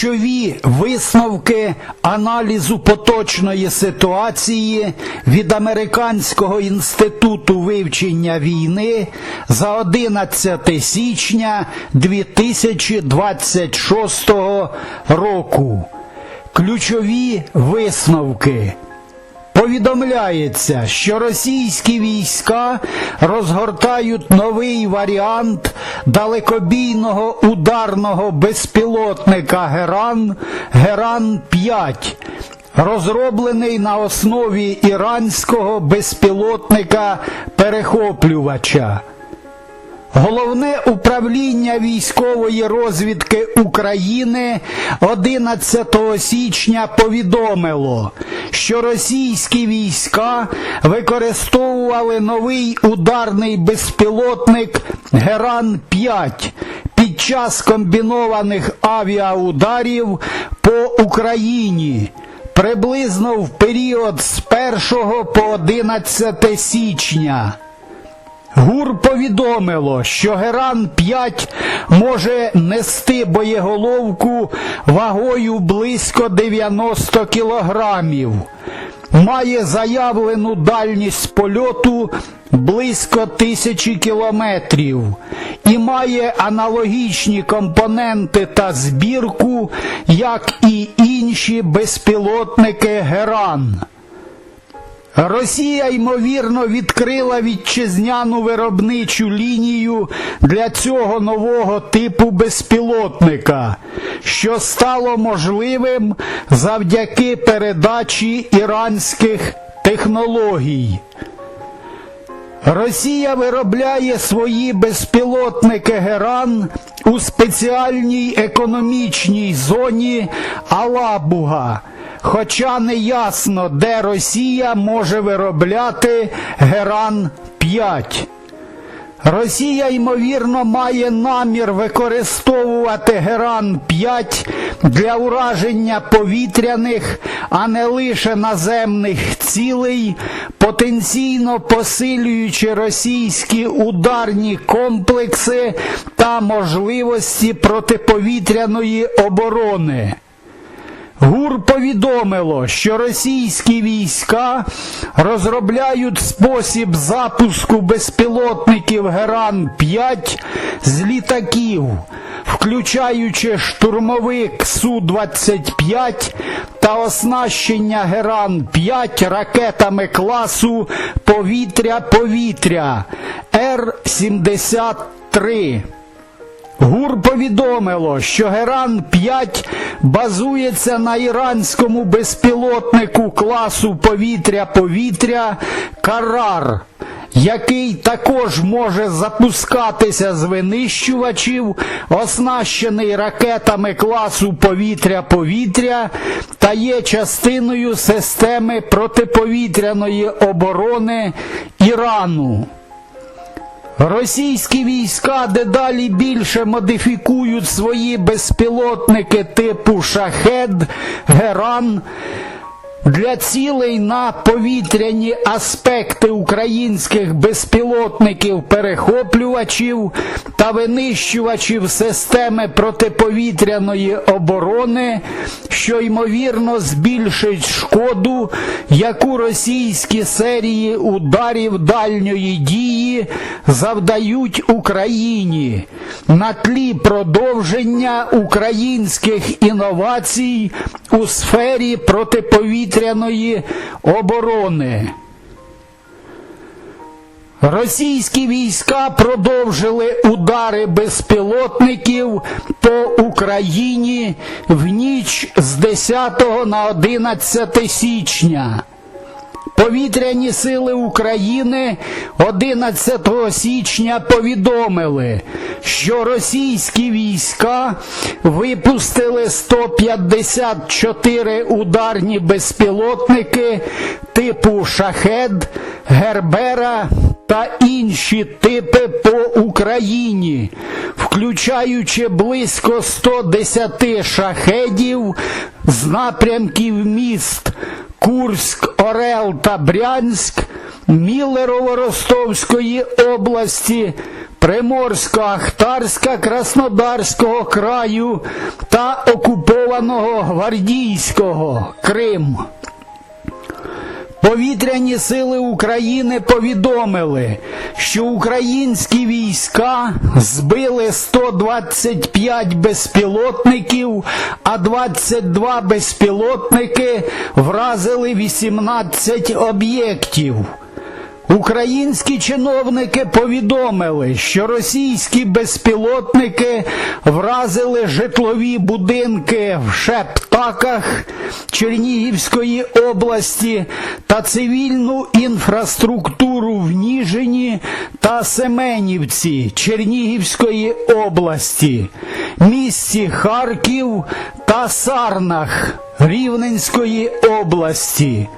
Ключові висновки аналізу поточної ситуації від Американського інституту вивчення війни за 11 січня 2026 року. Ключові висновки. Повідомляється, що російські війська розгортають новий варіант далекобійного ударного безпілотника Геран Геран-5, розроблений на основі іранського безпілотника перехоплювача. Головне управління військової розвідки України 11 січня повідомило, що російські війська використовували новий ударний безпілотник Геран-5 під час комбінованих авіаударів по Україні приблизно в період з 1 по 11 січня. ГУР повідомило, що Геран-5 може нести боєголовку вагою близько 90 кілограмів, має заявлену дальність польоту близько тисячі кілометрів і має аналогічні компоненти та збірку, як і інші безпілотники Геран. Росія, ймовірно, відкрила вітчизняну виробничу лінію для цього нового типу безпілотника, що стало можливим завдяки передачі іранських технологій. Росія виробляє свої безпілотники Геран у спеціальній економічній зоні Алабуга. Хоча не ясно, де Росія може виробляти Геран 5. Росія, ймовірно, має намір використовувати Геран 5 для ураження повітряних, а не лише наземних цілей, потенційно посилюючи російські ударні комплекси та можливості протиповітряної оборони. ГУР повідомило, що російські війська розробляють спосіб запуску безпілотників Геран-5 з літаків, включаючи штурмовик Су-25 та оснащення Геран-5 ракетами класу повітря-повітря Р-73. ГУР повідомило, що Геран-5 базується на іранському безпілотнику класу повітря-повітря Карар, який також може запускатися з винищувачів, оснащений ракетами класу повітря-повітря та є частиною системи протиповітряної оборони Ірану. Російські війська дедалі більше модифікують свої безпілотники типу Шахед, Геран для цілей на повітряні аспекти українських безпілотників-перехоплювачів та винищувачів системи протиповітряної оборони, що ймовірно збільшить шкоду, яку російські серії ударів дальньої дії завдають Україні на тлі продовження українських інновацій у сфері протиповітряної оборони. Російські війська продовжили удари безпілотників по Україні в ніч з 10 на 11 січня. Повітряні сили України 11 січня повідомили, що російські війська випустили 154 ударні безпілотники типу Шахед, Гербера та інші типи по Україні, включаючи близько 110 шахедів з напрямків міст Курськ, Орел та Брянськ, Мілерово-Ростовської області, Приморсько-Ахтарська Краснодарського краю та окупованого Гвардійського Крим. Повітряні сили України повідомили, що українські війська збили 125 безпілотників, а 22 безпілотники вразили 18 об'єктів. Українські чиновники повідомили, що російські безпілотники вразили житлові будинки в Шептаках Чернігівської області та цивільну інфраструктуру в Ніжині та Семенівці Чернігівської області, місті Харків та Сарнах Рівненської області.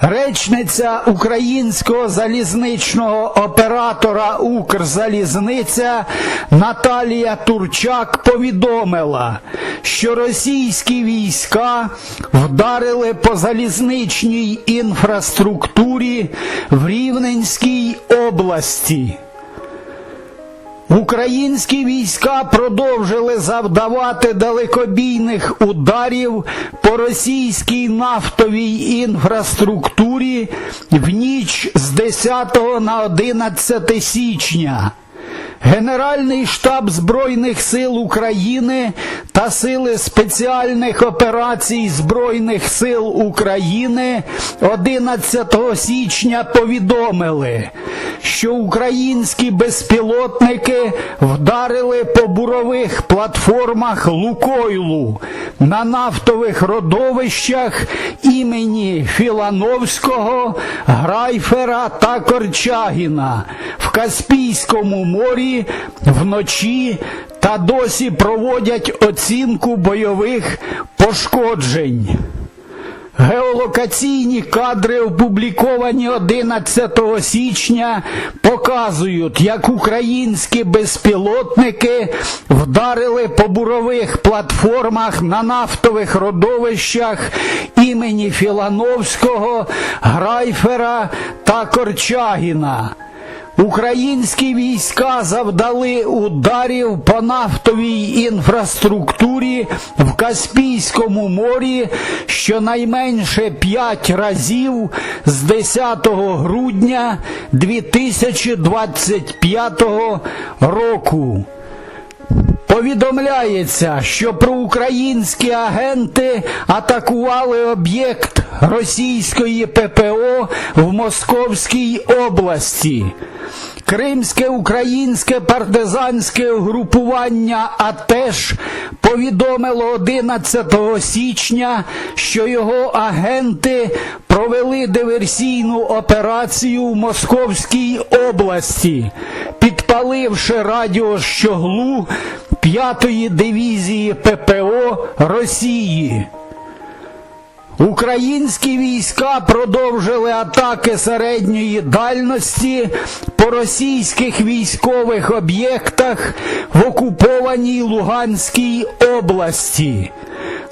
Речниця українського залізничного оператора Укрзалізниця Наталія Турчак повідомила, що російські війська вдарили по залізничній інфраструктурі в Рівненській області. Українські війська продовжили завдавати далекобійних ударів по російській нафтовій інфраструктурі в ніч з 10 на 11 січня. Генеральний штаб Збройних сил України та Сили спеціальних операцій Збройних сил України 11 січня повідомили, що українські безпілотники вдарили по бурових платформах Лукойлу на нафтових родовищах імені Філановського, Грайфера та Корчагіна в Каспійському морі вночі та досі проводять оцінку бойових пошкоджень. Геолокаційні кадри, опубліковані 11 січня, показують, як українські безпілотники вдарили по бурових платформах на нафтових родовищах імені Філановського, Грайфера та Корчагіна. Українські війська завдали ударів по нафтовій інфраструктурі в Каспійському морі щонайменше 5 разів з 10 грудня 2025 року. Повідомляється, що проукраїнські агенти атакували об'єкт російської ППО в Московській області. Кримське українське партизанське угрупування АТЕШ повідомило 11 січня, що його агенти провели диверсійну операцію в Московській області, підпаливши радіощоглу 5-ї дивізії ППО Росії. Українські війська продовжили атаки середньої дальності по російських військових об'єктах в окупованій Луганській області.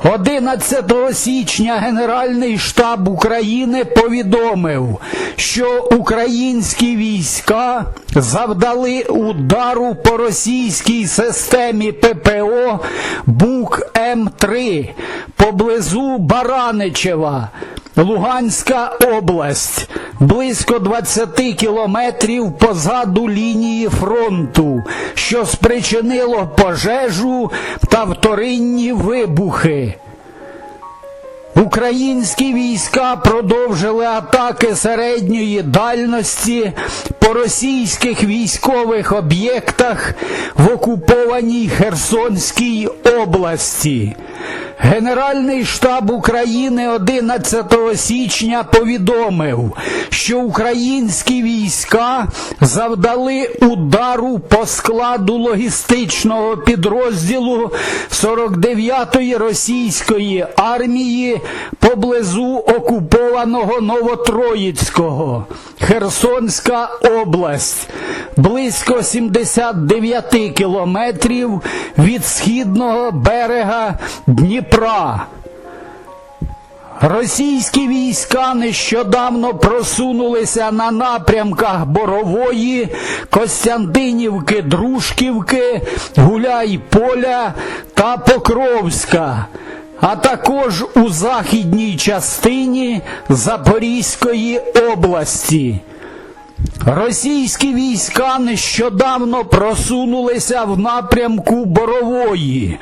11 січня Генеральний штаб України повідомив, що українські війська завдали удару по російській системі ППО Бук М3 поблизу Бараничева. Луганська область близько 20 кілометрів позаду лінії фронту, що спричинило пожежу та вторинні вибухи. Українські війська продовжили атаки середньої дальності по російських військових об'єктах в окупованій Херсонській області. Генеральний штаб України 11 січня повідомив, що українські війська завдали удару по складу логістичного підрозділу 49-ї російської армії поблизу окупованого Новотроїцького, Херсонська область, близько 79 кілометрів від східного берега Дніпра. Російські війська нещодавно просунулися на напрямках Борової, Костянтинівки, Дружківки, Гуляй-Поля та Покровська, а також у західній частині Запорізької області. Російські війська нещодавно просунулися в напрямку Борової.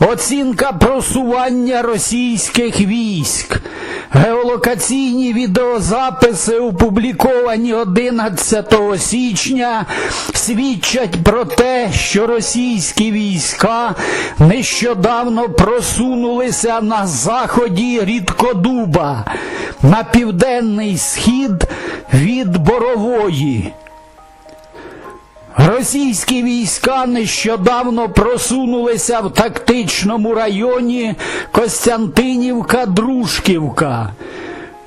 Оцінка просування російських військ. Геолокаційні відеозаписи, опубліковані 11 січня, свідчать про те, що російські війська нещодавно просунулися на заході Рідкодуба, на південний схід від Борової. Російські війська нещодавно просунулися в тактичному районі Костянтинівка-Дружківка.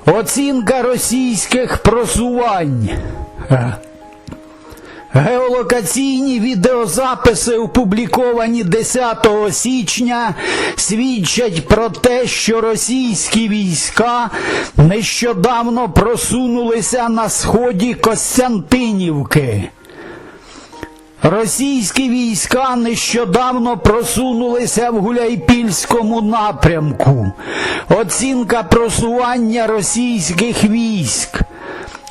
Оцінка російських просувань. Геолокаційні відеозаписи, опубліковані 10 січня, свідчать про те, що російські війська нещодавно просунулися на сході Костянтинівки. Російські війська нещодавно просунулися в Гуляйпільському напрямку. Оцінка просування російських військ.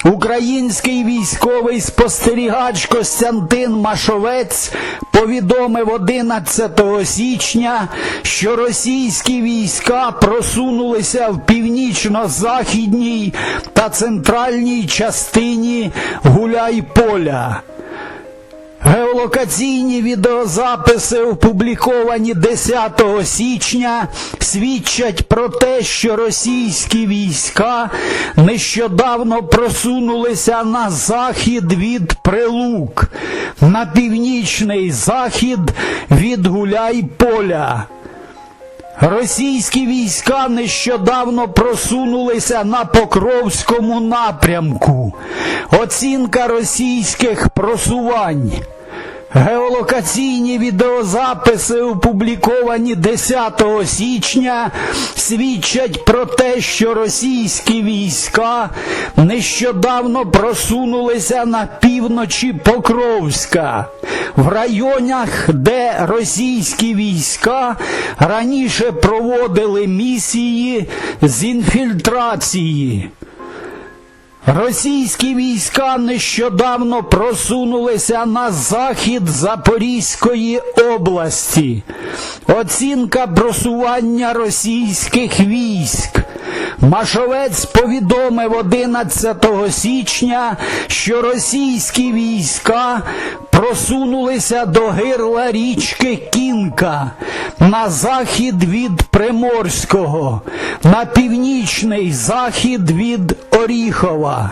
Український військовий спостерігач Костянтин Машовець повідомив 11 січня, що російські війська просунулися в північно-західній та центральній частині Гуляйполя. Геолокаційні відеозаписи, опубліковані 10 січня, свідчать про те, що російські війська нещодавно просунулися на захід від Прилук, на північний захід від Гуляй-Поля. Російські війська нещодавно просунулися на Покровському напрямку. Оцінка російських просувань. Геолокаційні відеозаписи, опубліковані 10 січня, свідчать про те, що російські війська нещодавно просунулися на півночі Покровська, в районах, де російські війська раніше проводили місії з інфільтрації. Російські війська нещодавно просунулися на захід Запорізької області. Оцінка просування російських військ. Машовець повідомив 11 січня, що російські війська просунулися до гирла річки Кінка на захід від Приморського, на північний захід від Оріхова.